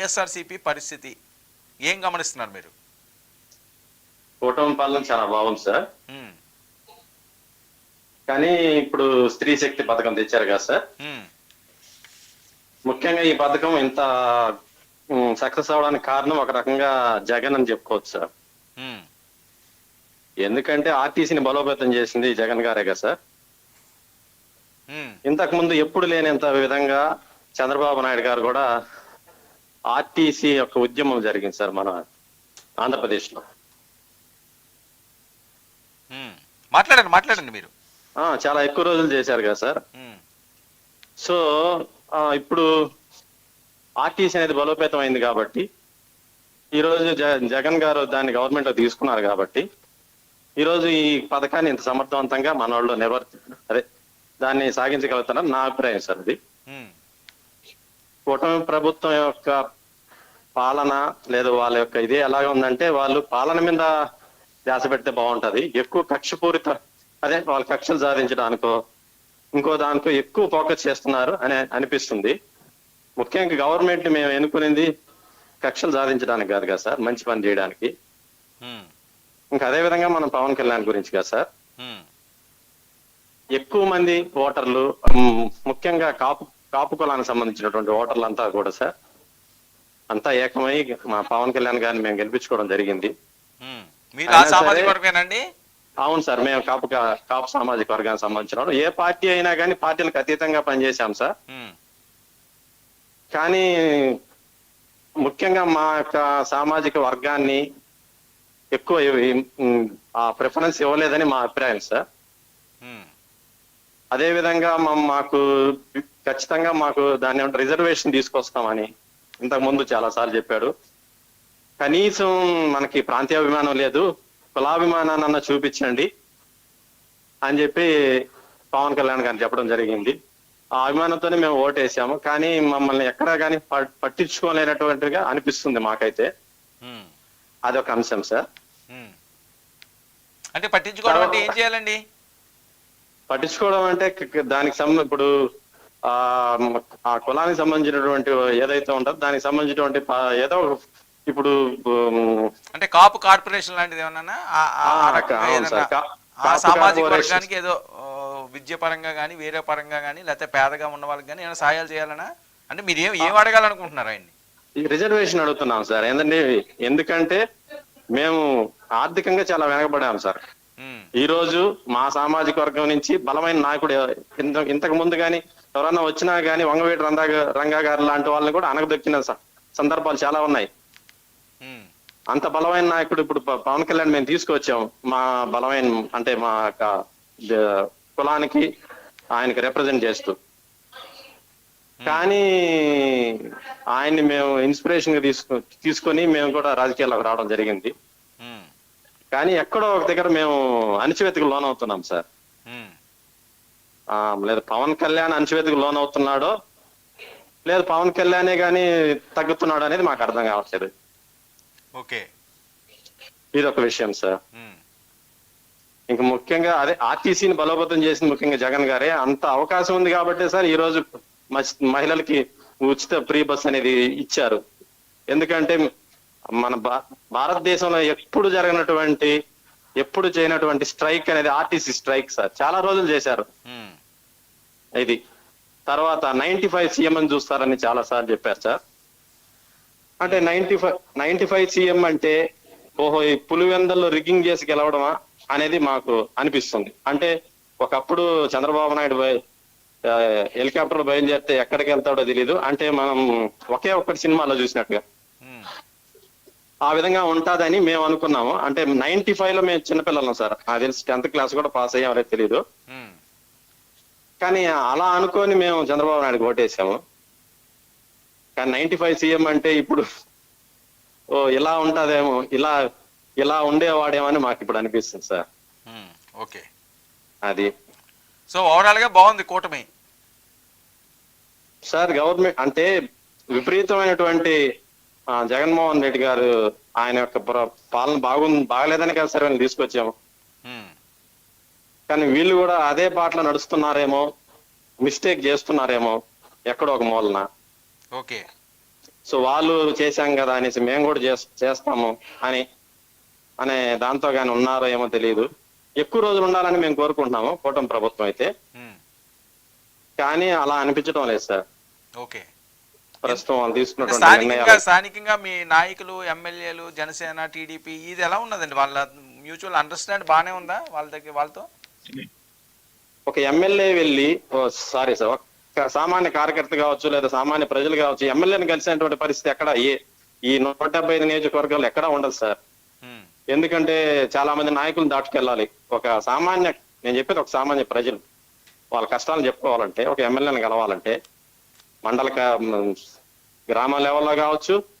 వైఎస్ఆర్సీపీ పరిస్థితి ఏం గమనిస్తున్నారు మీరు? కూటమి పాలన చాలా బాగుంది సార్. కానీ ఇప్పుడు స్త్రీ శక్తి పథకం తెచ్చారు కదా సార్. ముఖ్యంగా ఈ పథకం ఇంత సక్సెస్ అవడానికి కారణం ఒక రకంగా జగన్ అని చెప్పుకోవచ్చు సార్. ఎందుకంటే ఆర్టీసీని బలోపేతం చేసింది జగన్ గారే కదా సార్. ఇంతకు ముందు ఎప్పుడు లేనంత విధంగా చంద్రబాబు నాయుడు గారు కూడా ఆర్టీసీ యొక్క ఉద్యమం జరిగింది సార్ మన ఆంధ్రప్రదేశ్లో. మాట్లాడండి మాట్లాడండి మీరు. చాలా ఎక్కువ రోజులు చేశారు కదా సార్. సో ఇప్పుడు ఆర్టీసీ అనేది బలోపేతం అయింది కాబట్టి ఈ రోజు జ- జగన్ గారు దాన్ని గవర్నమెంట్లో తీసుకున్నారు కాబట్టి ఈ రోజు ఈ పథకాన్ని ఇంత సమర్థవంతంగా మన వాళ్ళు నిర్వర్తి అదే దాన్ని సాగించగలుగుతున్నారు నా అభిప్రాయం సార్ అది. కూటమి ప్రభుత్వం యొక్క పాలన లేదు వాళ్ళ యొక్క ఇదే ఎలాగ ఉందంటే వాళ్ళు పాలన మీద ధ్యాస పెడితే బాగుంటది. ఎక్కువ కక్షపూరిత అదే వాళ్ళ కక్షలు సాధించడానికో ఇంకో దానికో ఎక్కువ ఫోకస్ చేస్తున్నారు అని అనిపిస్తుంది. ముఖ్యంగా గవర్నమెంట్ మేము ఎన్నుకునేది కక్షలు సాధించడానికి కాదు కదా సార్ మంచి పని చేయడానికి. ఇంకా అదే విధంగా మనం పవన్ కళ్యాణ్ గురించి కదా సార్. ఎక్కువ మంది ఓటర్లు ముఖ్యంగా కాపు కాపు కులానికి సంబంధించినటువంటి ఓటర్లు అంతా కూడా సార్ అంతా ఏకమై మా పవన్ కళ్యాణ్ గారిని మేము గెలిపించుకోవడం జరిగింది. ఉమ్. మీరు ఆ అయినా సామాజిక సరే- వర్గమేనండి అవును సార్ మేము కాపు కాపు సామాజిక వర్గానికి సంబంధించిన వాళ్ళు. ఏ పార్టీ అయినా కానీ పార్టీలకు అతీతంగా పనిచేశాం సార్. కానీ ముఖ్యంగా మా యొక్క సామాజిక వర్గాన్ని ఎక్కువ ఆ ప్రిఫరెన్స్ ఇవ్వలేదని మా అభిప్రాయం సార్. అదే విధంగా మాకు ఖచ్చితంగా మాకు ఏమంటారు రిజర్వేషన్ తీసుకొస్తామని ఇంతకు ముందు చాలా సార్లు చెప్పాడు. కనీసం మనకి ప్రాంతీయాభిమానం లేదు కులాభిమానాన్న చూపించండి అని చెప్పి పవన్ కళ్యాణ్ గారు చెప్పడం జరిగింది. ఆ అభిమానంతోనే మేము ఓటేసాము. కానీ మమ్మల్ని ఎక్కడా కానీ పట్టించుకోలేనటువంటిగా అనిపిస్తుంది మాకైతే. అదొక అంశం సార్. అంటే పట్టించుకోవడం అంటే ఏం చేయాలండి? పట్టించుకోవడం అంటే దానికి సంబంధ ఇప్పుడు ఆ కులానికి సంబంధించినటువంటి ఏదైతే ఉంటుందో దానికి సంబంధించినటువంటి ఏదో ఇప్పుడు అంటే కాపు కార్పొరేషన్ లాంటిది ఏమన్నా సామాజిక. వర్గానికి ఏదో విద్య పరంగా కానీ వేరే పరంగా కానీ లేకపోతే పేదగా ఉన్న వాళ్ళకి కానీ ఏమైనా సహాయాలు చేయాలనా? అంటే మీరు ఏం ఏం అడగాలనుకుంటున్నారు ఆయన్ని? రిజర్వేషన్ అడుగుతున్నాం సార్. ఏంటంటే ఎందుకంటే మేము ఆర్థికంగా చాలా వెనకబడాం సార్. ఈ రోజు మా సామాజిక వర్గం నుంచి బలమైన నాయకుడు ఇంతకు ముందు కానీ ఎవరన్నా వచ్చినా కానీ వంగవేటి రంగా రంగా గారు లాంటి వాళ్ళని కూడా అనగదొక్కిన స- సందర్భాలు చాలా ఉన్నాయి. అంత బలమైన నాయకుడు ఇప్పుడు పవన్ కళ్యాణ్ మేము తీసుకొచ్చాం. మా బలమైన అంటే మా యొక్క కులానికి ఆయనకి రిప్రజెంట్ చేస్తూ. కానీ ఆయన్ని మేము ఇన్స్పిరేషన్గా తీసుకు తీసుకొని మేము కూడా రాజకీయాల్లోకి రావడం జరిగింది. కానీ ఎక్కడో ఒక దగ్గర మేము అణచివేతకు లోనవుతున్నాం సార్. లేదు పవన్ కళ్యాణ్ అణచివేతకు లోనవుతున్నాడో లేదు పవన్ కళ్యాణే కానీ తగ్గుతున్నాడు అనేది మాకు అర్థం కావట్లేదు. ఓకే. ఇది ఒక విషయం సార్. ఇంకా ముఖ్యంగా అదే ఆర్టీసీని బలోపేతం చేసింది ముఖ్యంగా జగన్ గారే. అంత అవకాశం ఉంది కాబట్టి సార్ ఈ రోజు మహిళలకి ఉచిత ఫ్రీ బస్ అనేది ఇచ్చారు. ఎందుకంటే మన భారతదేశంలో ఎప్పుడు జరగనటువంటి ఎప్పుడు చేయనటువంటి స్ట్రైక్ అనేది ఆర్టీసీ స్ట్రైక్ సార్. చాలా రోజులు చేశారు. ఇది. తర్వాత నైన్టీ ఫైవ్ సీఎం అని చూస్తారని చాలా సార్లు చెప్పారు సార్. అంటే ninety five ninety five CM అంటే ఓహో ఈ పులివెందల్లో రిగ్గింగ్ చేసి గెలవడమా అనేది మాకు అనిపిస్తుంది. అంటే ఒకప్పుడు చంద్రబాబు నాయుడు హెలికాప్టర్ బయలుదేరితే ఎక్కడికి వెళ్తాడో తెలియదు అంటే మనం ఒకే ఒక్కటి సినిమాలో చూసినట్టుగా. ఆ విధంగా ఉంటుందని మేము అనుకున్నాము. అంటే నైన్టీ ఫైవ్లో మేము చిన్నపిల్లలం సార్. నాకు తెలిసి టెన్త్ క్లాస్ కూడా పాస్ అయ్యాం అనేది తెలియదు కానీ అలా అనుకొని మేము చంద్రబాబు నాయుడు ఓటేసాము. కానీ నైన్టీ ఫైవ్ సీఎం అంటే ఇప్పుడు ఓ ఇలా ఉంటదేమో ఇలా ఇలా ఉండేవాడేమో అని మాకు ఇప్పుడు అనిపిస్తుంది సార్. ఓకే. అది. సో ఓవరాల్గా బాగుంది కూటమి. సార్ గవర్నమెంట్ అంటే విపరీతమైనటువంటి జగన్మోహన్ రెడ్డి గారు ఆయన యొక్క పాలన బాగుంది బాగలేదని కదా సార్ వీళ్ళని తీసుకొచ్చాము. కానీ వీళ్ళు కూడా అదే బాటలో నడుస్తున్నారేమో మిస్టేక్ చేస్తున్నారేమో ఎక్కడో ఒక మూలన. ఓకే. సో వాళ్ళు చేశాం కదా అనేసి మేము కూడా చేస్- చేస్తాము అని అనే దాంతో కానీ ఉన్నారో ఏమో తెలియదు ఎక్కువ రోజులు ఉండాలని మేము కోరుకుంటున్నాము కూటమి ప్రభుత్వం అయితే. కానీ అలా అనిపించడం లేదు సార్. ఓకే. ప్రస్తుతం వాళ్ళు తీసుకున్నటువంటి స్థానికంగా మీ నాయకులు ఎమ్మెల్యేలు జనసేన టీడీపీ ఇది ఎలా ఉన్నదండి? వాళ్ళ మ్యూచువల్ అండర్స్టాండ్ బాగానే ఉందా వాళ్ళ దగ్గర వాళ్ళతో? ఒక ఎమ్మెల్యే వెళ్ళి సారీ సార్ ఒక సామాన్య కార్యకర్త కావచ్చు లేదా సామాన్య ప్రజలు కావచ్చు ఎమ్మెల్యేని కలిసినటువంటి పరిస్థితి ఎక్కడ? ఏ ఈ నూట డెబ్బై ఐదు నియోజకవర్గాలు ఎక్కడా ఉండదు సార్ ఎందుకంటే చాలా మంది నాయకులు దాటుకెళ్ళాలి. ఒక సామాన్య నేను చెప్పేది ఒక సామాన్య ప్రజలు. వాళ్ళ కష్టాలు చెప్పుకోవాలంటే ఒక ఎమ్మెల్యేని కలవాలంటే మండల గ్రామ లెవెల్లో కావచ్చు